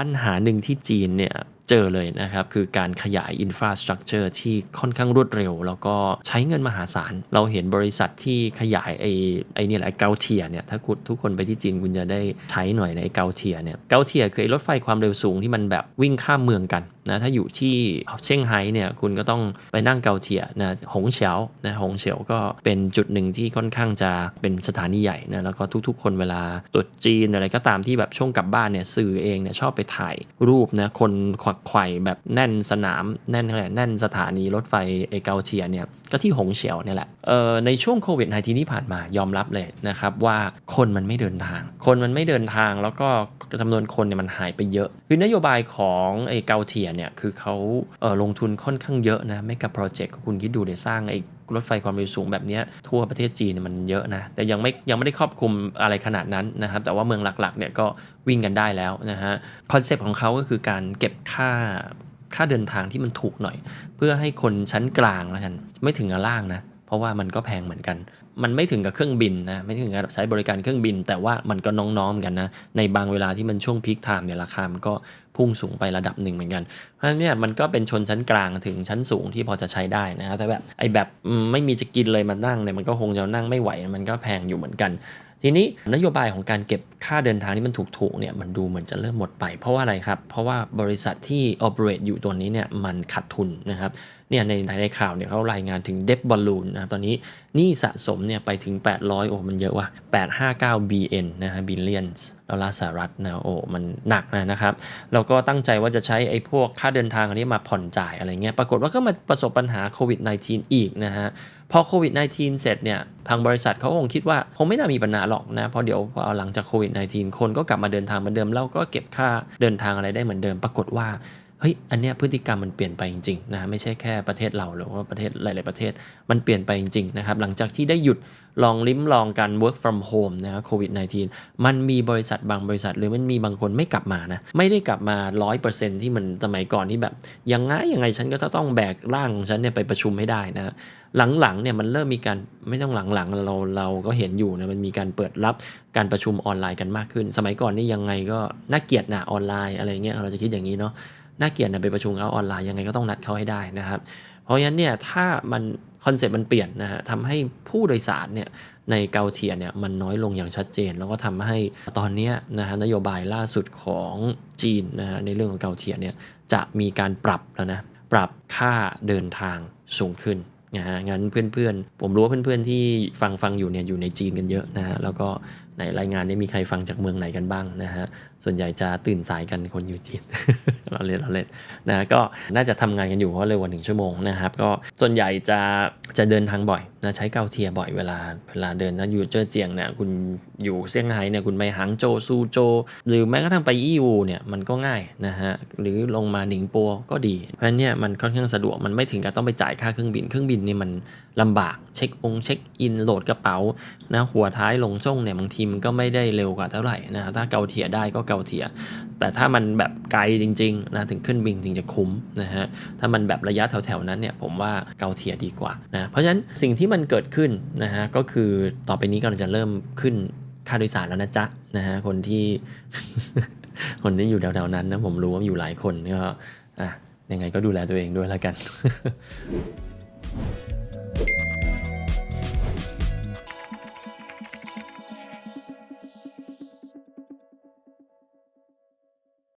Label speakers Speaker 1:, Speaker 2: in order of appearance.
Speaker 1: ปัญหาหนึ่งที่จีนเนี่ยเจอเลยนะครับ คือการขยายอินฟราสตรักเจอร์ที่ค่อนข้างรวดเร็ว แล้วก็ใช้เงินมหาศาล เราเห็นบริษัทที่ขยายไอ้ไอ้นี่แหละเกาเทียเนี่ยถ้าคุณทุกคนไปที่จีนคุณจะได้ใช้หน่อยในเกาเทียเนี่ยเกาเทียคือไอ้รถไฟความเร็วสูงที่มันแบบวิ่งข้ามเมืองกันนะถ้าอยู่ที่เซี่ยงไฮ้เนี่ยคุณก็ต้องไปนั่งเกาเทียนะหงเฉียวนะหงเฉียวก็เป็นจุดหนึ่งที่ค่อนข้างจะเป็นสถานีใหญ่นะแล้วก็ทุกๆ คนเวลาตรุษจีนอะไรก็ตามที่แบบช่วงกลับบ้านเนี่ยสื่อเองเนี่ยชอบไปถ่ายรูปนะคนขวักไข่แบบแน่นสนามแน่นอะไรแน่นสถานีรถไฟไอเกาเทียเนี่ยก็ที่หงเฉียวเนี่ยแหละเอ่อในช่วงโควิด -19 ที่ผ่านมายอมรับเลยนะครับว่าคนมันไม่เดินทาง คนมันไม่เดินทางแล้วก็จำนวนคนเนี่ยมันหายไปเยอะ คือนโยบายของไอเกาเทียเนี่ยคือเขาเลงทุนค่อนข้างเยอะนะไม่กับโปรเจกต์คุณคิดดูเดี๋ยวสร้างไอ้รถไฟความเร็วสูงแบบนี้ทั่วประเทศจีนมันเยอะนะ แต่ยังไม่ยังไม่ได้ครอบคลุมอะไรขนาดนั้นนะครับ แต่ว่าเมืองหลักๆเนี่ยก็วิ่งกันได้แล้วนะฮะคอนเซปต์ของเขาก็คือการเก็บค่าค่าเดินทางที่มันถูกหน่อย เพื่อให้คนชั้นกลางแล้วกัน ไม่ถึงกับล่างนะ เพราะว่ามันก็แพงเหมือนกัน มันไม่ถึงกับเครื่องบินนะ ไม่ถึงกับใช้บริการเครื่องบิน แต่ว่ามันก็น้องๆกันนะ ในบางเวลาที่มันช่วงพีคไทม์เนี่ยราคา มันก็พุ่งสูงไประดับหนึ่งเหมือนกัน เพราะฉะนั้นเนี่ยมันก็เป็นชนชั้นกลางถึงชั้นสูงที่พอจะใช้ได้นะ แต่แบบไอ้แบบไม่มีจะกินเลยมานั่งเนี่ยมันก็คงจะนั่งไม่ไหว มันก็แพงอยู่เหมือนกันทีนี้นโยบายของการเก็บค่าเดินทางที่มันถูกๆเนี่ยมันดูเหมือนจะเริ่มหมดไป เพราะว่าอะไรครับ เพราะว่าบริษัทที่ operate อยู่ตัวนี้เนี่ยมันขาดทุนนะครับ เนี่ยในในข่าวเนี่ยเขารายงานถึง debt balloon นะครับตอนนี้หนี้สะสมเนี่ยไปถึง 800 โอ้มันเยอะว่ะ 859 BN นะฮะ billions ดอลลาร์สหรัฐนะโอ้มันหนักนะนะครับ แล้วก็ตั้งใจว่าจะใช้ไอ้พวกค่าเดินทางอันนี้มาผ่อนจ่ายอะไรเงี้ย ปรากฏว่าก็มาประสบปัญหาโควิด -19 อีกนะฮะ พอโควิด -19 เสร็จเนี่ย ทางบริษัทเขาคงคิดว่า คงไม่น่ามีปัญหาหรอกนะ เพราะเดี๋ยวพอหลังจากโควิด -19 คนก็กลับมาเดินทางเหมือนเดิมแล้วก็เก็บค่าเดินทางอะไรได้เหมือนเดิม ปรากฏว่า เฮ้ยอันเนี้ยพฤติกรรมมันเปลี่ยนไปจริงๆนะไม่ใช่แค่ประเทศเราหรือว่าประเทศหลาย ๆประเทศมันเปลี่ยนไปจริงๆนะครับหลังจากที่ได้หยุดลองลิ้มลองการ work from home นะครับโควิด -19 มันมีบริษัทบางบริษัท หรือมันมีบางคนไม่กลับมานะไม่ได้กลับมา 100%ที่มันสมัยก่อนที่แบบยังไงยังไงฉันก็ต้องแบกร่างของฉันเนี่ยไปประชุมให้ได้นะหลังๆเนี่ยมันเริ่มมีการไม่ต้องหลังๆเราเราก็เห็นอยู่นะมันมีการเปิดรับการประชุมออนไลน์กันมากขึ้น สมัยก่อนนี่ยังไงก็น่าเกลียดนะออนไลน์อะไรเงี้ยเราจะคิดอย่างนี้เนาะ น่าเกลียดนะไปประชุมเขาออนไลน์ยังไงก็ต้องนัดเขาให้ได้นะครับ เพราะฉะนั้นเนี่ยถ้ามันคอนเซ็ปต์มันเปลี่ยนนะฮะทำให้ผู้โดยสารเนี่ยในเกาเทียเนี่ยมันน้อยลงอย่างชัดเจน แล้วก็ทำให้ตอนนี้นะฮะนโยบายล่าสุดของจีนนะฮะในเรื่องของเกาเทียเนี่ยจะมีการปรับแล้วนะปรับค่าเดินทางสูงขึ้นนะฮะงั้นเพื่อนๆ ผมรู้ว่าเพื่อนๆที่ฟังฟังอยู่เนี่ยอยู่ในจีนกันเยอะนะฮะแล้วก็ ในรายงานนี้มีใครฟังจากเมืองไหนกันบ้างนะฮะ ส่วนใหญ่จะตื่นสายกันคนอยู่จีนเราเล่นเราเล่นนะก็น่าจะทำงานกันอยู่เพราะเร็วกว่าหนึ่งชั่วโมงนะครับก็ส่วนใหญ่จะจะเดินทางบ่อยนะใช้เกาเทียบ่อยเวลาเวลาเดินนะอยู่เจ้อเจียงเนี่ยคุณอยู่เซี่ยงไฮ้เนี่ยคุณไปหางโจซูโจ หรือแม้กระทั่งไปอีวูเนี่ยมันก็ง่ายนะฮะหรือลงมาหนิงปัวก็ดี เพราะเนี่ยมันค่อนข้างสะดวกมันไม่ถึงกับต้องไปจ่ายค่าเครื่องบินเครื่องบินนี่มันลำบากเช็คองเช็คอินโหลดกระเป๋านะหัวท้ายลงช่องเนี่ยบางทีมันก็ไม่ได้เร็วกว่าเท่าไหร่นะถ้าเกาเทียได้ก็เกาเทีย แต่ถ้ามันแบบไกลจริงๆนะถึงขึ้นบินถึงจะคุ้มนะฮะถ้ามันแบบระยะแถวๆนั้นเนี่ยผมว่าเกาเทียดีกว่านะเพราะฉะนั้นสิ่งที่มันเกิดขึ้นนะฮะก็คือต่อไปนี้ก็จะเริ่มขึ้นค่าโดยสารแล้วนะจ๊ะนะฮะคนที่คนที่อยู่แถวๆนั้นนะผมรู้ว่าอยู่หลายคนก็อะยังไงก็ดูแลตัวเองด้วยแล้วกัน